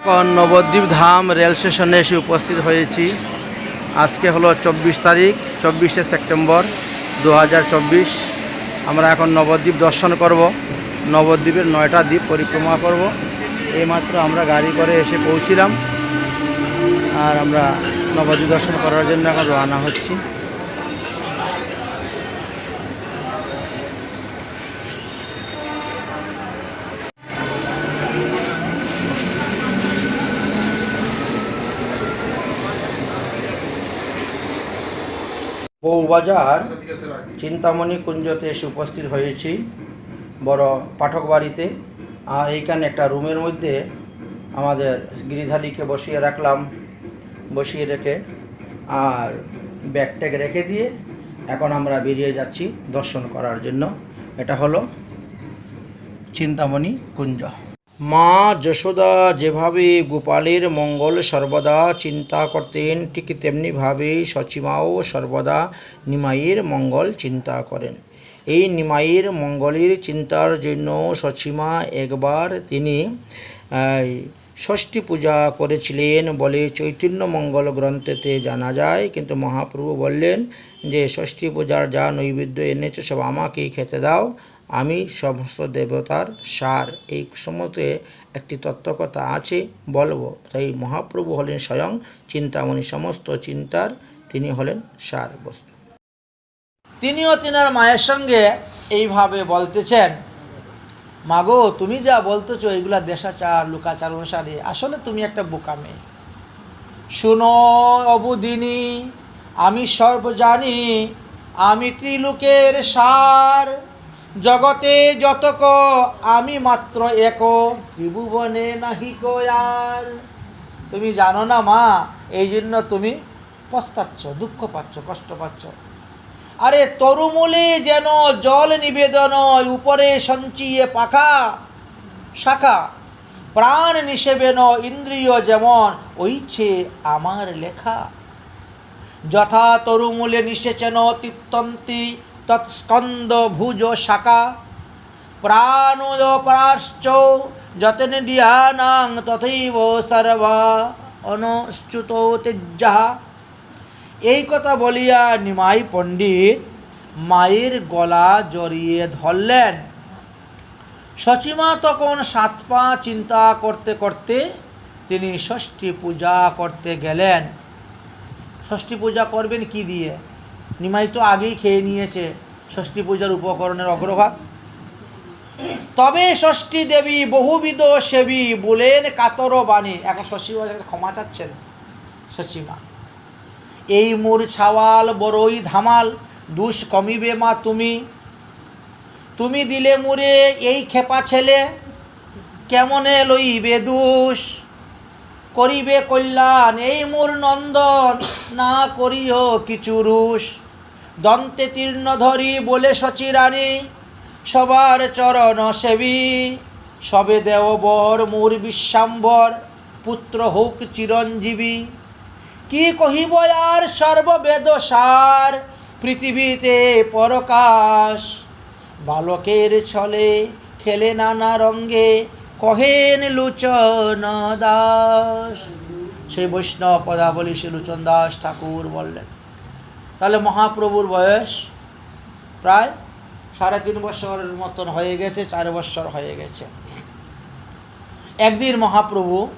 এখন নবদ্বীপ ধাম রেল স্টেশনে এসে উপস্থিত হয়েছি। আজকে হলো চব্বিশ তারিখ, চব্বিশে সেপ্টেম্বর দু হাজার চব্বিশ। আমরা এখন নবদ্বীপ দর্শন করব। নবদ্বীপের নয়টা দ্বীপ পরিক্রমা করব। এইমাত্র আমরা গাড়ি করে এসে পৌঁছিলাম। আর আমরা নবদ্বীপ দর্শন করার জন্য এখন রওনা হচ্ছি। বউবাজার চিন্তামণি কুঞ্জতে এসে উপস্থিত হয়েছি, বড় পাঠক বাড়িতে। আর এইখানে একটা রুমের মধ্যে আমাদের গিরিধারীকে বসিয়ে রাখলাম, বসিয়ে রেখে। আর ব্যাগ ট্যাগ রেখে দিয়ে এখন আমরা বেরিয়ে যাচ্ছি দর্শন করার জন্য। এটা হলো চিন্তামণি কুঞ্জ। মা যশোদা যেভাবে গোপালের মঙ্গল সর্বদা চিন্তা করতেন, ঠিক তেমনিভাবে সচিমাও সর্বদা নিমাইয়ের মঙ্গল চিন্তা করেন। এই নিমাইয়ের মঙ্গলের চিন্তার জন্য সচিমা একবার তিনি ষষ্ঠী পূজা করেছিলেন বলে চৈতন্য মঙ্গল গ্রন্থেতে জানা যায়। কিন্তু মহাপ্রভু বললেন যে, ষষ্ঠী পূজার যা নৈবেদ্য এনেছে, সব আমাকেই খেতে দাও। আমি সমস্ত দেবতার সার, এই সমতে একটি তত্ত্বকথা আছে, বলব। তাই মহাপ্রভু হলেন স্বয়ং, চিন্তামণি সমস্ত চিন্তার তিনি হলেন সার বস্তু। তিনিও তিনার মায়ের সঙ্গে এইভাবে বলতেছেন, মাগো, তুমি যা বলতেছো এইগুলা দেশাচার, লুকাচার, অনুসারে, আসলে তুমি একটা বোকা মেয়ে। শুনো, অবুদিনী, আমি সর্ব জানি আমি ত্রিলোকের সার। জগতে যতক, আমি মাত্র এক, ত্রিভুবনে নাহি আর। তুমি জানো না মা এই জন্য তুমি পস্তাচ্ছ, দুঃখ পাচ্ছ, কষ্ট পাচ্ছ। আরে তরুমূলে যেন জল নিবেদন, উপরে সঞ্চিয়ে পাখা, শাখা। প্রাণ নিষেবেন ইন্দ্রিয় যেমন ওইছে আমার লেখা। যথা তরুমূলে নিষেচন তিত্তন্তি তৎস্কন্দ ভুজ শাখা প্রাণোদ প্রাশ্চ যতন ডিয়ানাং তথৈব সর্বা অনুচ্যুত তেজ্জা। এই কথা বলিয়া নিমাই পণ্ডিত মায়ের গলা জড়িয়ে ধরলেন। সচিমা তখন সাত পা চিন্তা করতে করতে তিনি ষষ্ঠী পূজা করতে গেলেন। ষষ্ঠী পূজা করবেন কি দিয়ে? নিমাই তো আগেই খেয়ে নিয়েছে ষষ্ঠী পূজার উপকরণের অগ্রভাগ। তবে ষষ্ঠী দেবী বহুবিধ সেবী বলেন কাতর বাণী। এখন পূজার ক্ষমা চাচ্ছেন সচিমা এই মোর ছাওয়াল বড়ই ধামাল, দুষ কমিবে মা তুমি। তুমি দিলে মুরে এই খেপা ছেলে, কেমনে লইবে দুষ? করিবে কল্যাণ এই মোর নন্দন, না করিও কিছু রুষ। দন্তে তীর্ণ ধরি বলে সচিরানী, সবার চরণ সেবী। সবে দেও বর মোর বিশ্বাম্বর পুত্র হোক চিরঞ্জীবী। কি কহিব আর সর্ববেদ সার, পৃথিবীতে পরকাশ। বালকের ছলে খেলে নানা রঙ্গে, কহেন লুচন দাস। সেই বৈষ্ণব পদাবলী শ্রী লুচন দাস ঠাকুর বললেন। তাহলে মহাপ্রভুর বয়স প্রায় সাড়ে তিন বছরের মতন হয়ে গেছে, চার বছর হয়ে গেছে। একদিন মহাপ্রভু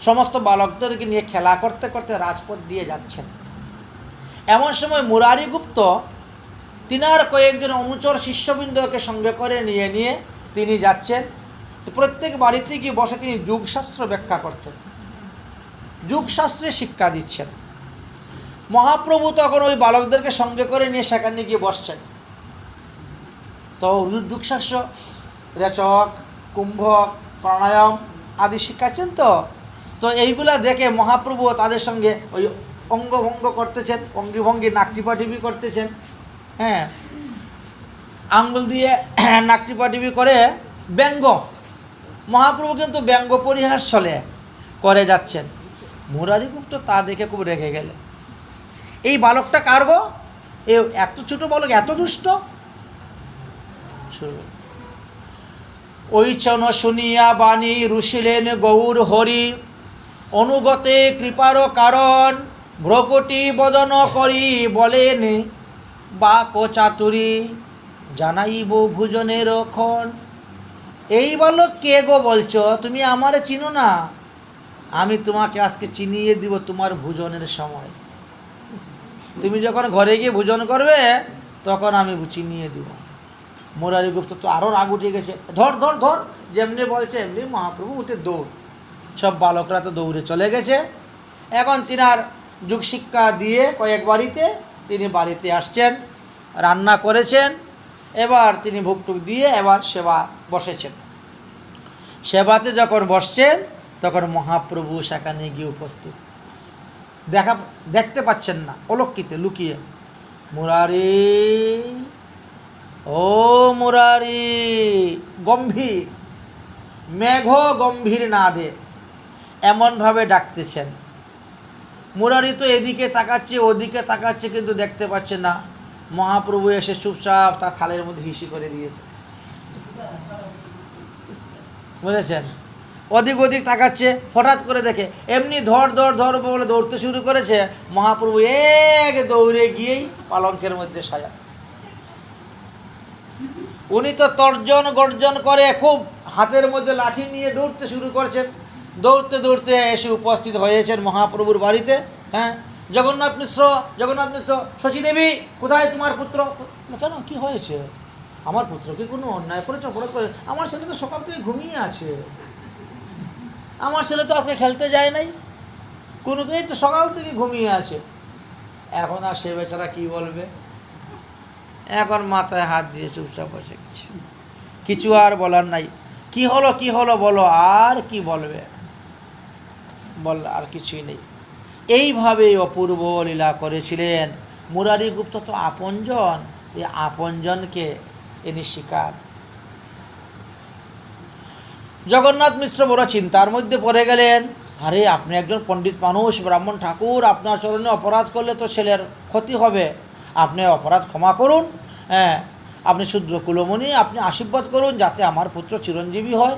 সমস্ত বালকদেরকে নিয়ে খেলা করতে করতে রাজপথ দিয়ে যাচ্ছেন। এমন সময় মুরারি গুপ্ত তিনার কয়েকজন অনুচর শিষ্যবৃন্দকে সঙ্গে করে নিয়ে নিয়ে তিনি যাচ্ছেন। প্রত্যেক বাড়িতে গিয়ে বসে তিনি যুগশাস্ত্র ব্যাখ্যা করতেন। যুগশাস্ত্রে শিক্ষা দিচ্ছেন। মহাপ্রভু তখন ওই বালকদেরকে সঙ্গে করে নিয়ে সেখানে গিয়ে বসছেন। তো যুগশাস্ত্র রেচক কুম্ভক প্রাণায়াম আদি শিখাচ্ছেন তো? তো এইগুলা দেখে মহাপ্রভু তাদের সঙ্গে ওই অঙ্গভঙ্গ করতেছেন, অঙ্গিভঙ্গি নাকটিপাটিপি করতেছেন হ্যাঁ। আঙ্গুল দিয়ে নাকটিপাটিপি করে ব্যঙ্গ। মহাপ্রভু কিন্তু ব্যঙ্গ পরিহাস চলে করে যাচ্ছেন। মুরারিগুপ্ত তা দেখে খুব রেগে গেলেন। এই বালকটা কার গো? এ, এত ছোট বালক, এত দুষ্ট? শুরু ঐচন শুনিয়া বাণী রুশিলেন গৌর হরি, অনুগতে কৃপার কারণ, ভ্রকটি বদন করি বলেন, বাক চাতুরি জানাইব ভুজনের ক্ষণ। এই বলো কে গো বলছো? তুমি আমারে চিনো না। আমি তোমাকে আজকে চিনিয়ে দিব তোমার ভোজনের সময়। তুমি যখন ঘরে গিয়ে ভোজন করবে, তখন আমি চিনিয়ে দিব। মুরারি গুপ্ত তো আরও রাগ উঠে গেছে। ধর ধর ধর, যেমনি বলছে, এমনি মহাপ্রভু উঠে দৌড়। সব বালকরা তো দৌড়ে চলে গেছে। এখন তিনার যুগ শিক্ষা দিয়ে কয়েক বাড়িতে তিনি বাড়িতে আসছেন, রান্না করেছেন, এবার তিনি ভুকটুক দিয়ে এবার সেবা বসেছেন। সেবাতে যখন বসছেন, তখন মহাপ্রভু সেখানে গিয়ে উপস্থিত। দেখা, দেখতে পাচ্ছেন না। অলক্ষিতে, লুকিয়ে। মুরারি, ও মুরারি, গম্ভীর। মেঘ গম্ভীর না দে এমনভাবে ডাকতেছেন। মুরারি তো এদিকে তাকাচ্ছে, ওদিকে তাকাচ্ছে, কিন্তু দেখতে পাচ্ছে না। মহাপ্রভু এসে চুপচাপ তার থালের মধ্যে হিসি করে দিয়েছে। বুঝেছেন? ওদিক ওদিক তাকাচ্ছে, হঠাৎ করে দেখে, এমনি ধর ধর ধর বলে দৌড়তে শুরু করেছে, মহাপ্রভু এক দৌড়ে গিয়েই পালঙ্কের মধ্যে সাজা। উনি তো তর্জন গর্জন করে, খুব হাতের মধ্যে লাঠি নিয়ে দৌড়তে শুরু করছেন। দৌড়তে দৌড়তে এসে উপস্থিত হয়েছেন মহাপ্রভুর বাড়িতে হ্যাঁ? জগন্নাথ মিশ্র জগন্নাথ মিশ্র শচী দেবী, কোথায় তোমার পুত্র? কেন, কি হয়েছে? আমার পুত্র কি কোনো অন্যায় করেছে? অপরাধ করে আমার ছেলে তো সকাল থেকে ঘুমিয়ে আছে। আমার ছেলে তো আজকে খেলতে যায় নাই। কোনো এই তো সকাল থেকে ঘুমিয়ে আছে। এখন আর সে বেচারা কি বলবে? এখন মাথায় হাত দিয়ে চুপচাপ বসে গেছে। কিছু আর বলার নাই। কি হলো কি হলো বলো, আর কি বলবে? বল, আর কিছুই নেই। এইভাবে অপূর্ব লীলা করেছিলেন মুরারি গুপ্ত তো আপনজন। এই আপনজনকে ইনি স্বীকার জগন্নাথ মিশ্র বড় চিন্তার মধ্যে পড়ে গেলেন। আরে, আপনি একজন পণ্ডিত মানুষ, ব্রাহ্মণ ঠাকুর, আপনার চরণে অপরাধ করলে তো ছেলের ক্ষতি হবে। আপনি অপরাধ ক্ষমা করুন হ্যাঁ আপনি শুদ্র কুলমণি, আপনি আশীর্বাদ করুন যাতে আমার পুত্র চিরঞ্জীবী হয়।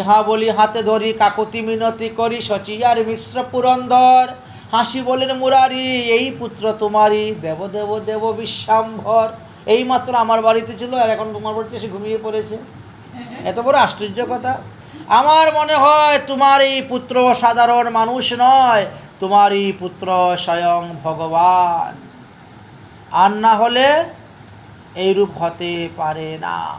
ইহা বলি হাতে ধরি, কাকতি মিনতি করি, সচিয়ার মিশ্র পুরন্দর। হাসি বলেন, মুরারি, এই পুত্র তোমারই দেব দেব দেব বিশ্বাম্ভর এই মাত্র আমার বাড়িতে ছিল, আর এখন তোমার বাড়িতে এসে ঘুমিয়ে পড়েছে। এত বড় আশ্চর্য কথা। আমার মনে হয় তোমার এই পুত্র সাধারণ মানুষ নয়, তোমার এই পুত্র স্বয়ং ভগবান। আর না হলে এইরূপ হতে পারে না।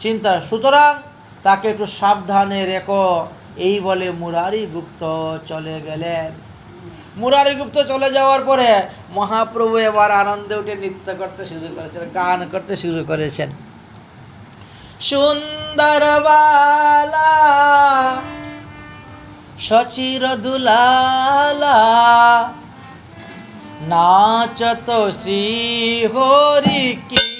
চিন্তা, সুতরাং তাকে একটু সাবধানে রেখো। এই বলে মুরারি গুপ্ত চলে গেলেন। মুরারি গুপ্ত চলে যাওয়ার পরে মহাপ্রভু এবার আনন্দে উঠে নৃত্য করতে শুরু করেছেন, গান করতে শুরু করেছেন। সুন্দর বালা সচির দুলালা নাচত শ্রী হরি কীর্তন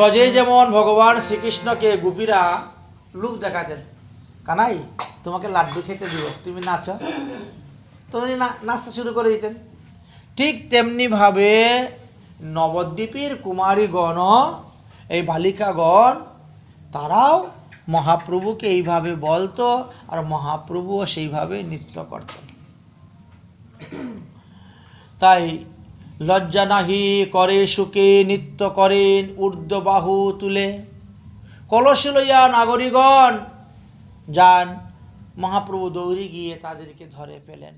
ব্রজে যেমন ভগবান শ্রীকৃষ্ণকে গোপীরা লোক দেখাতেন। কানাই, তোমাকে লাড্ডু খেতে দিব, তুমি নাচো। তুমি নাচতে শুরু করে দিতেন। ঠিক তেমনিভাবে নবদ্বীপের কুমারীগণ, এই বালিকাগণ, তারাও মহাপ্রভুকে এইভাবে বলতো আর মহাপ্রভুও সেইভাবে নৃত্য করতেন। তাই লজ্জা নাহি করে, সুখে নৃত্য করেন ঊর্ধ্ব বাহু তুলে। কলস লইয়া নাগরিকগণ যান, মহাপ্রভু দৌড়ে গিয়ে তাদেরকে ধরে পেলেন